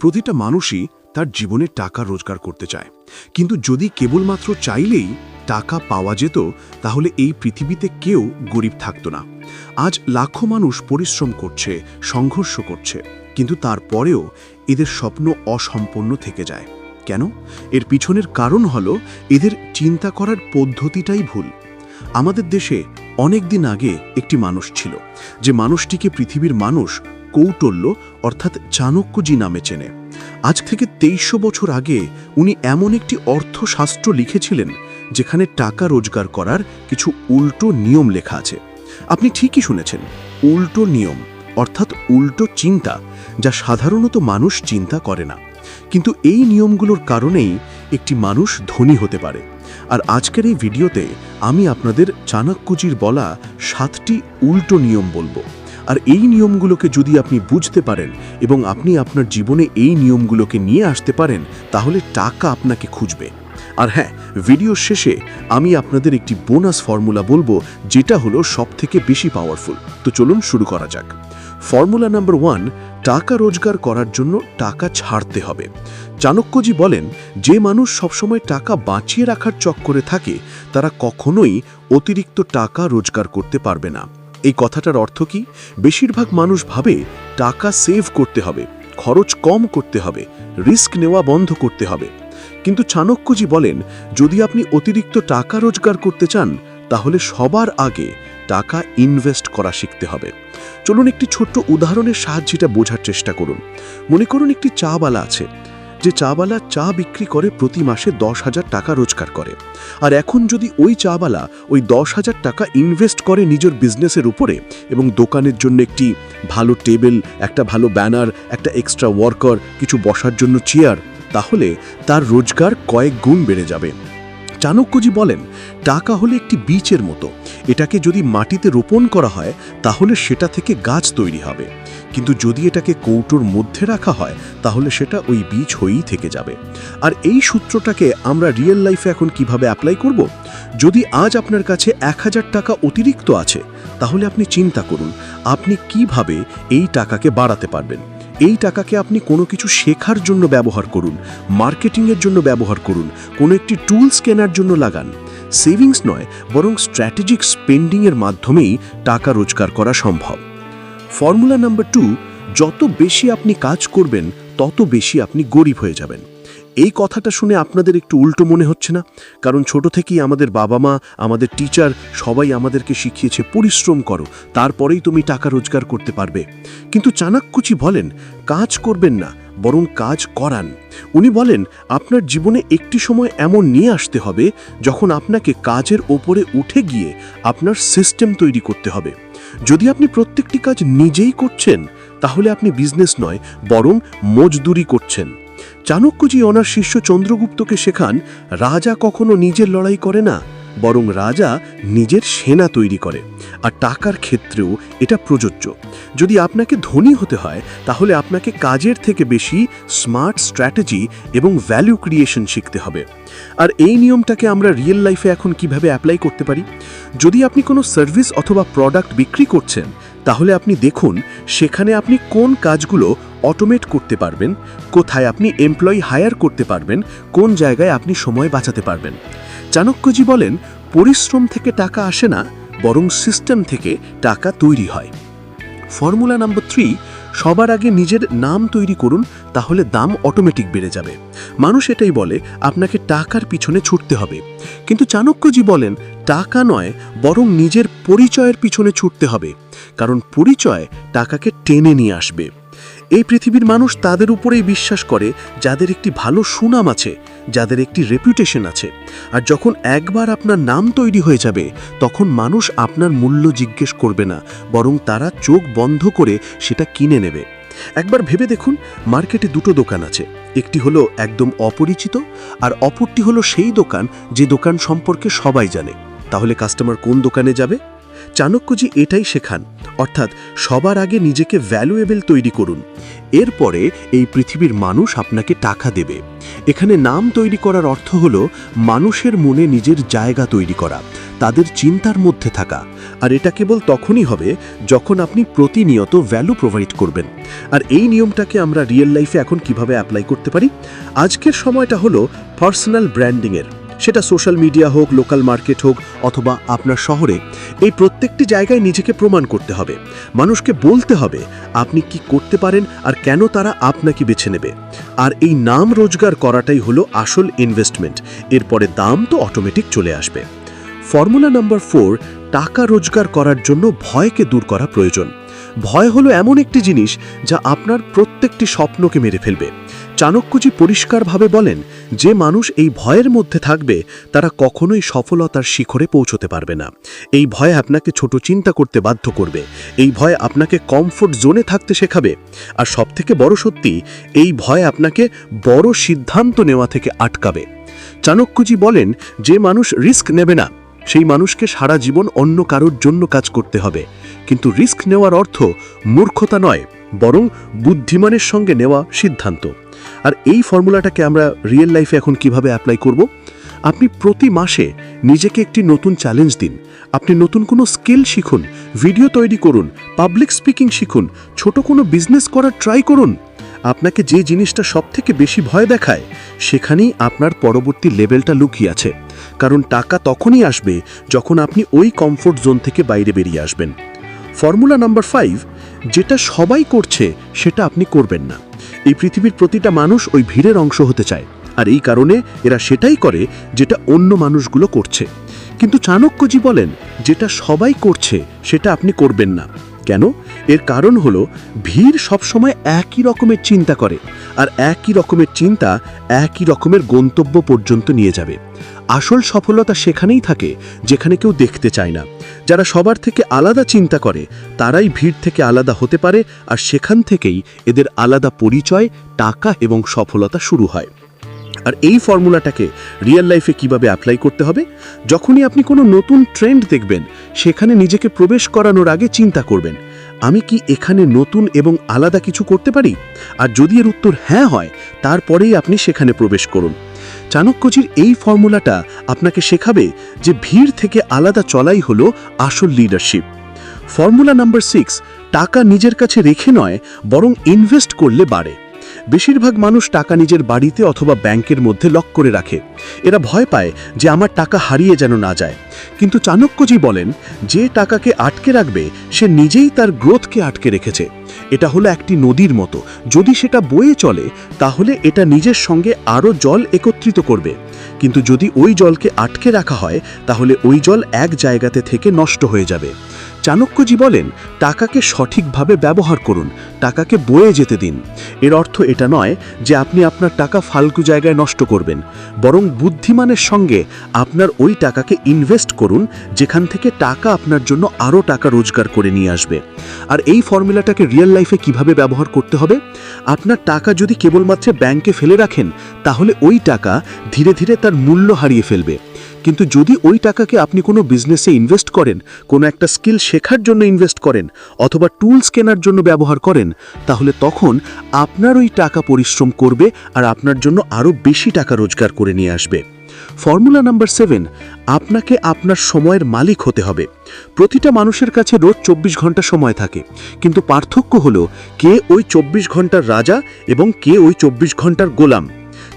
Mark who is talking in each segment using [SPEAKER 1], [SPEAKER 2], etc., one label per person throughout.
[SPEAKER 1] প্রতিটা মানুষই তার জীবনে টাকা রোজগার করতে চায়। কিন্তু যদি কেবলমাত্র চাইলেই টাকা পাওয়া যেত, তাহলে এই পৃথিবীতে কেউ গরিব থাকতো না। আজ লাখো মানুষ পরিশ্রম করছে, সংঘর্ষ করছে, কিন্তু তারপরেও এদের স্বপ্ন অসম্পন্ন থেকে যায়। কেন? এর পিছনের কারণ হলো এদের চিন্তা করার পদ্ধতিটাই ভুল। আমাদের দেশে অনেক দিন আগে একটি মানুষ ছিল, যে মানুষটিকে পৃথিবীর মানুষ কৌটল্য অর্থাৎ চাণক্যজি নামে চেনে। আজ থেকে তেইশশো বছর আগে উনি এমন একটি অর্থশাস্ত্র লিখেছিলেন, যেখানে টাকা রোজগার করার কিছু উল্টো নিয়ম লেখা আছে। আপনি ঠিকই শুনেছেন, উল্টো নিয়ম, অর্থাৎ উল্টো চিন্তা, যা সাধারণত মানুষ চিন্তা করে না। কিন্তু এই নিয়মগুলোর কারণেই একটি মানুষ ধনী হতে পারে। আর আজকের এই ভিডিওতে আমি আপনাদের চাণক্যজির বলা সাতটি উল্টো নিয়ম বলব। আর এই নিয়মগুলোকে যদি আপনি বুঝতে পারেন এবং আপনি আপনার জীবনে এই নিয়মগুলোকে নিয়ে আসতে পারেন, তাহলে টাকা আপনাকে খুঁজবে। আর হ্যাঁ ভিডিও শেষে আমি আপনাদের একটি বোনাস ফর্মুলা বলব, যেটা হলো সবথেকে বেশি পাওয়ারফুল তো চলুন শুরু করা যাক। ফর্মুলা নাম্বার ওয়ান, টাকা রোজগার করার জন্য টাকা ছাড়তে হবে। চাণক্যজি বলেন, যে মানুষ সবসময় টাকা বাঁচিয়ে রাখার চক্করে থাকে, তারা কখনোই অতিরিক্ত টাকা রোজগার করতে পারবে না। এই কথাটার অর্থ কি? বেশিরভাগ মানুষ ভাবে টাকা সেভ করতে হবে, খরচ কম করতে হবে রিস্ক নেওয়া বন্ধ করতে হবে। কিন্তু চাণক্যজি বলেন, যদি আপনি অতিরিক্ত টাকা রোজগার করতে চান, তাহলে সবার আগে টাকা ইনভেস্ট করা শিখতে হবে। চলুন একটি ছোট্ট উদাহরণের সাহায্যে বোঝার চেষ্টা করুন। মনে করুন একটি চাবালা আছে। যে চাবালা চা বিক্রি করে প্রতি মাসে দশ হাজার টাকা রোজগার করে। আর এখন যদি ওই চাবালা ওই দশ হাজার টাকা ইনভেস্ট করে নিজের বিজনেসের উপরে এবং দোকানের জন্য একটি ভালো টেবিল একটা ভালো ব্যানার একটা এক্সট্রা ওয়ার্কার কিছু বসার জন্য চেয়ার তাহলে তার রোজগার কয়েক গুণ বেড়ে যাবে। চাণক্যজি বলেন, টাকা হলে একটি বীজের মতো। এটাকে যদি মাটিতে রোপণ করা হয়, তাহলে সেটা থেকে গাছ তৈরি হবে। কিন্তু যদি এটাকে কৌটোর মধ্যে রাখা হয়, তাহলে সেটা ওই বীজ হয়েই থেকে যাবে। আর এই সূত্রটাকে আমরা রিয়েল লাইফে এখন কীভাবে অ্যাপ্লাই করব? যদি আজ আপনার কাছে এক হাজার টাকা অতিরিক্ত আছে, তাহলে আপনি চিন্তা করুন, আপনি কীভাবে এই টাকাকে বাড়াতে পারবেন? এই টাকাকে আপনি কোনো কিছু শেখার জন্য ব্যবহার করুন, মার্কেটিংয়ের জন্য ব্যবহার করুন, কোনো একটি টুলস কেনার জন্য লাগান। সেভিংস নয়, বরং স্ট্র্যাটেজিক স্পেন্ডিংয়ের মাধ্যমেই টাকা রোজগার করা সম্ভব। ফর্মুলা নাম্বার টু যত বেশি আপনি কাজ করবেন, তত বেশি আপনি গরিব হয়ে যাবেন। এই কথাটা শুনে আপনাদের একটু উল্টো মনে হচ্ছে না? কারণ ছোট থেকেই আমাদের বাবা মা আমাদের টিচার সবাই আমাদেরকে শিখিয়েছে, পরিশ্রম করো, তারপরেই তুমি টাকা রোজগার করতে পারবে। কিন্তু চাণক্যচি বলেন, কাজ করবেন না, বরং কাজ করান। উনি বলেন, আপনার জীবনে একটি সময় এমন নিয়ে আসতে হবে, যখন আপনাকে কাজের ওপরে উঠে গিয়ে আপনার সিস্টেম তৈরি করতে হবে। যদি আপনি প্রত্যেকটি কাজ নিজেই করছেন, তাহলে আপনি বিজনেস নয়, বরং মজদুরি করছেন। চাণক্যজি ওনার শিষ্য চন্দ্রগুপ্তকে শেখান, রাজা কখনো নিজের লড়াই করে না, বরং রাজা নিজের সেনা তৈরি করে। আর টাকার ক্ষেত্রেও এটা প্রযোজ্য। যদি আপনাকে ধনী হতে হয়, তাহলে আপনাকে কাজের থেকে বেশি স্মার্ট স্ট্র্যাটেজি এবং ভ্যালু ক্রিয়েশন শিখতে হবে। আর এই নিয়মটাকে আমরা রিয়েল লাইফে এখন কীভাবে অ্যাপ্লাই করতে পারি? যদি আপনি কোনো সার্ভিস অথবা প্রোডাক্ট বিক্রি করছেন, তাহলে আপনি দেখুন, সেখানে আপনি কোন কাজগুলো অটোমেট করতে পারবেন কোথায় আপনি এমপ্লয়ি হায়ার করতে পারবেন, কোন জায়গায় আপনি সময় বাঁচাতে পারবেন। চাণক্যজি বলেন, পরিশ্রম থেকে টাকা আসে না, বরং সিস্টেম থেকে টাকা তৈরি হয়। ফর্মুলা নাম্বার থ্রি সবার আগে নিজের নাম তৈরি করুন, তাহলে দাম অটোমেটিক বেড়ে যাবে। মানুষ এটাই বলে, আপনাকে টাকার পিছনে ছুটতে হবে। কিন্তু চাণক্যজি বলেন, টাকা নয়, বরং নিজের পরিচয়ের পিছনে ছুটতে হবে। কারণ পরিচয় টাকাকে টেনে নিয়ে আসবে। এই পৃথিবীর মানুষ তাদের উপরেই বিশ্বাস করে যাদের একটি ভালো সুনাম আছে, যাদের একটি রেপুটেশন আছে। আর যখন একবার আপনার নাম তৈরি হয়ে যাবে, তখন মানুষ আপনার মূল্য জিজ্ঞেস করবে না, বরং তারা চোখ বন্ধ করে সেটা কিনে নেবে। একবার ভেবে দেখুন, মার্কেটে দুটো দোকান আছে। একটি হলো একদম অপরিচিত, আর অপরটি হলো সেই দোকান যে দোকান সম্পর্কে সবাই জানে। তাহলে কাস্টমার কোন দোকানে যাবে? চাণক্যজি এটাই শেখান, অর্থাৎ সবার আগে নিজেকে ভ্যালুয়েবল তৈরি করুন। এরপরে এই পৃথিবীর মানুষ আপনাকে টাকা দেবে। এখানে নাম তৈরি করার অর্থ হল মানুষের মনে নিজের জায়গা তৈরি করা, তাদের চিন্তার মধ্যে থাকা। আর এটা কেবল তখনই হবে যখন আপনি প্রতিনিয়ত ভ্যালু প্রোভাইড করবেন। আর এই নিয়মটাকে আমরা রিয়েল লাইফে এখন কীভাবে অ্যাপ্লাই করতে পারি? আজকের সময়টা হলো পার্সোনাল ব্র্যান্ডিংয়ের সেটা সোশ্যাল মিডিয়া হোক লোকাল মার্কেট হোক, অথবা আপনার শহরে, এই প্রত্যেকটি জায়গায় নিজেকে প্রমাণ করতে হবে। মানুষকে বলতে হবে, আপনি কি করতে পারেন আর কেন তারা আপনাকে বেছে নেবে। আর এই নাম রোজগার করাটাই হলো আসল ইনভেস্টমেন্ট এরপরে দাম তো অটোমেটিক চলে আসবে। ফর্মুলা নাম্বার ফোর টাকা রোজগার করার জন্য ভয়কে দূর করা প্রয়োজন। ভয় হলো এমন একটি জিনিস যা আপনার প্রত্যেকটি স্বপ্নকে মেরে ফেলবে। চাণক্যজি পরিষ্কারভাবে বলেন, যে মানুষ এই ভয়ের মধ্যে থাকবে, তারা কখনোই সফলতার শিখরে পৌঁছতে পারবে না। এই ভয় আপনাকে ছোট চিন্তা করতে বাধ্য করবে। এই ভয় আপনাকে কমফোর্ট জোনে থাকতে শেখাবে। আর সবথেকে বড় সত্যি, এই ভয় আপনাকে বড় সিদ্ধান্ত নেওয়া থেকে আটকাবে। চাণক্যজি বলেন, যে মানুষ রিস্ক নেবে না সেই মানুষকে সারা জীবন অন্য কারোর জন্য কাজ করতে হবে। কিন্তু রিস্ক নেওয়ার অর্থ মূর্খতা নয়, বরং বুদ্ধিমানের সঙ্গে নেওয়া সিদ্ধান্ত। আর এই ফর্মুলাটাকে আমরা রিয়েল লাইফে এখন কীভাবে অ্যাপ্লাই করব? আপনি প্রতি মাসে নিজেকে একটি নতুন চ্যালেঞ্জ দিন। আপনি নতুন কোনো স্কিল শিখুন, ভিডিও তৈরি করুন, পাবলিক স্পিকিং শিখুন, ছোট কোনো বিজনেস করার ট্রাই করুন। আপনাকে যে জিনিসটা সবথেকে বেশি ভয় দেখায়, সেখানেই আপনার পরবর্তী লেভেলটা লুকিয়ে আছে। কারণ টাকা তখনই আসবে যখন আপনি ওই কমফোর্ট জোন থেকে বাইরে বেরিয়ে আসবেন। ফর্মুলা নাম্বার ফাইভ যেটা সবাই করছে, সেটা আপনি করবেন না। এই পৃথিবীর প্রতিটা মানুষ ওই ভিড়ের অংশ হতে চায়। আর এই কারণে এরা সেটাই করে যেটা অন্য মানুষগুলো করছে। কিন্তু চাণক্যজি বলেন, যেটা সবাই করছে, সেটা আপনি করবেন না। কেন? এর কারণ হলো, ভিড় সবসময় একই রকমের চিন্তা করে, আর একই রকমের চিন্তা একই রকমের গন্তব্য পর্যন্ত নিয়ে যাবে। আসল সফলতা সেখানেই থাকে, যেখানে কেউ দেখতে চায় না। যারা সবার থেকে আলাদা চিন্তা করে, তারাই ভিড় থেকে আলাদা হতে পারে, আর সেখান থেকেই এদের আলাদা পরিচয়, টাকা এবং সফলতা শুরু হয়। আর এই ফর্মুলাটাকে রিয়েল লাইফে কীভাবে অ্যাপ্লাই করতে হবে? যখনই আপনি কোনো নতুন ট্রেন্ড দেখবেন, সেখানে নিজেকে প্রবেশ করানোর আগে চিন্তা করবেন, আমি কি এখানে নতুন এবং আলাদা কিছু করতে পারি? আর যদি এর উত্তর হ্যাঁ হয়, তারপরেই আপনি সেখানে প্রবেশ করুন। চাণক্যজির এই ফর্মুলাটা আপনাকে শেখাবে যে ভিড় থেকে আলাদা চলাই হলো আসল লিডারশিপ ফর্মুলা নাম্বার সিক্স টাকা নিজের কাছে রেখে নয়, বরং ইনভেস্ট করলে বাড়ে। বেশিরভাগ মানুষ টাকা নিজের বাড়িতে অথবা ব্যাংকের মধ্যে লক করে রাখে। এরা ভয় পায় যে আমার টাকা হারিয়ে যেন না যায়। কিন্তু চাণক্যজি বলেন, যে টাকাকে আটকে রাখবে, সে নিজেই তার গ্রোথকে আটকে রেখেছে। এটা হলো একটি নদীর মতো। যদি সেটা বয়ে চলে, তাহলে এটা নিজের সঙ্গে আরও জল একত্রিত করবে। কিন্তু যদি ওই জলকে আটকে রাখা হয়, তাহলে ওই জল এক জায়গাতে থেকে নষ্ট হয়ে যাবে। চাণক্যজি বলেন, টাকাকে সঠিকভাবে ব্যবহার করুন, টাকাকে বয়ে যেতে দিন। এর অর্থ এটা নয় যে আপনি আপনার টাকা ফালতু জায়গায় নষ্ট করবেন। বরং বুদ্ধিমানের সঙ্গে আপনার ওই টাকাকে ইনভেস্ট করুন, যেখান থেকে টাকা আপনার জন্য আরও টাকা রোজগার করে নিয়ে আসবে। আর এই ফর্মুলাটাকে রিয়েল লাইফে কীভাবে ব্যবহার করতে হবে? আপনার টাকা যদি কেবলমাত্র ব্যাংকে ফেলে রাখেন, তাহলে ওই টাকা ধীরে ধীরে তার মূল্য হারিয়ে ফেলবে। কিন্তু যদি ওই টাকাকে আপনি কোনো বিজনেসে ইনভেস্ট করেন, কোনো একটা স্কিল শেখার জন্য ইনভেস্ট করেন, অথবা টুলস কেনার জন্য ব্যবহার করেন, তাহলে তখন আপনার ওই টাকা পরিশ্রম করবে আর আপনার জন্য আরও বেশি টাকা রোজগার করে নিয়ে আসবে। ফর্মুলা নাম্বার সেভেন আপনাকে আপনার সময়ের মালিক হতে হবে। প্রতিটা মানুষের কাছে রোজ চব্বিশ ঘণ্টা সময় থাকে। কিন্তু পার্থক্য হলো, কে ওই চব্বিশ ঘণ্টার রাজা এবং কে ওই চব্বিশ ঘণ্টার গোলাম।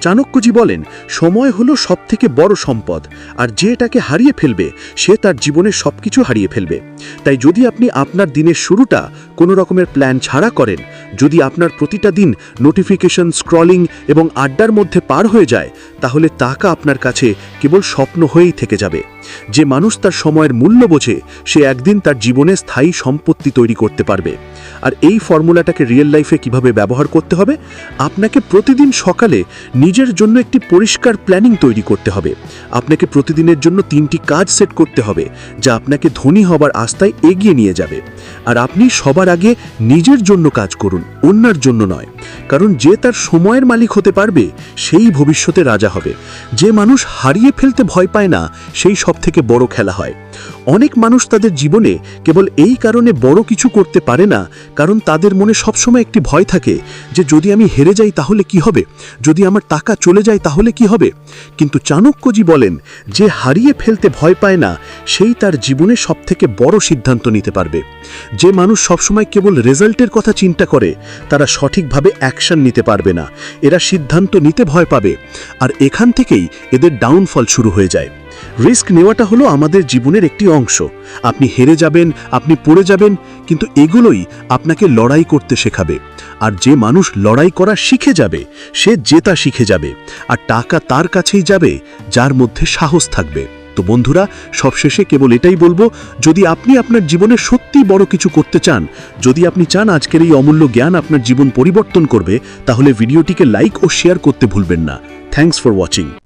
[SPEAKER 1] চাণক্যজি বলেন, সময় হলো সবথেকে বড় সম্পদ, আর যে এটাকে হারিয়ে ফেলবে, সে তার জীবনের সবকিছু হারিয়ে ফেলবে। তাই যদি আপনি আপনার দিনের শুরুটা কোনো রকমের প্ল্যান ছাড়া করেন, যদি আপনার প্রতিটা দিন নোটিফিকেশন, স্ক্রলিং এবং আড্ডার মধ্যে পার হয়ে যায়, তাহলে টাকা আপনার কাছে কেবল স্বপ্ন হয়েই থেকে যাবে। যে মানুষ তার সময়ের মূল্য বোঝে, সে একদিন তার জীবনে স্থায়ী সম্পত্তি তৈরি করতে পারবে। আর এই ফর্মুলাটাকে রিয়েল লাইফে কীভাবে ব্যবহার করতে হবে? আপনাকে প্রতিদিন সকালে নিজের জন্য একটি পরিষ্কার প্ল্যানিং তৈরি করতে হবে। আপনাকে প্রতিদিনের জন্য তিনটি কাজ সেট করতে হবে, যা আপনাকে ধনী হবার আস্থায় এগিয়ে নিয়ে যাবে। আর আপনি সবার আগে নিজের জন্য কাজ করুন, অন্যার জন্য নয়। কারণ যে তার সময়ের মালিক হতে পারবে, সেই ভবিষ্যতে রাজা হবে। যে মানুষ হারিয়ে ফেলতে ভয় পায় না, সেই সব থেকে বড় খেলা হয়। অনেক মানুষ তাদের জীবনে কেবল এই কারণে বড় কিছু করতে পারে না, কারণ তাদের মনে সবসময় একটি ভয় থাকে যে যদি আমি হেরে যাই তাহলে কি হবে? যদি আমার টাকা চলে যায় তাহলে কি হবে? কিন্তু চাণক্যজি বলেন, যে হারিয়ে ফেলতে ভয় পায় না, সেই তার জীবনে সবথেকে বড় সিদ্ধান্ত নিতে পারবে। যে মানুষ সবসময় কেবল রেজাল্টের কথা চিন্তা করে, তারা সঠিকভাবে অ্যাকশন নিতে পারবে না। এরা সিদ্ধান্ত নিতে ভয় পাবে, আর এখান থেকেই এদের ডাউনফল শুরু হয়ে যায়। রিস্ক নেওয়াটা হলো আমাদের জীবনের একটি অংশ। আপনি হেরে যাবেন, আপনি পড়ে যাবেন, কিন্তু এগুলোই আপনাকে লড়াই করতে শেখাবে। আর যে মানুষ লড়াই করা শিখে যাবে, সে জেতা শিখে যাবে। আর টাকা তার কাছেই যাবে, যার মধ্যে সাহস থাকবে। তো বন্ধুরা, সবশেষে কেবল এটাই বলব, যদি আপনি আপনার জীবনে সত্যি বড় কিছু করতে চান, যদি আপনি চান আজকের এই অমূল্য জ্ঞান আপনার জীবন পরিবর্তন করবে, তাহলে ভিডিওটিকে লাইক ও শেয়ার করতে ভুলবেন না। Thanks for watching.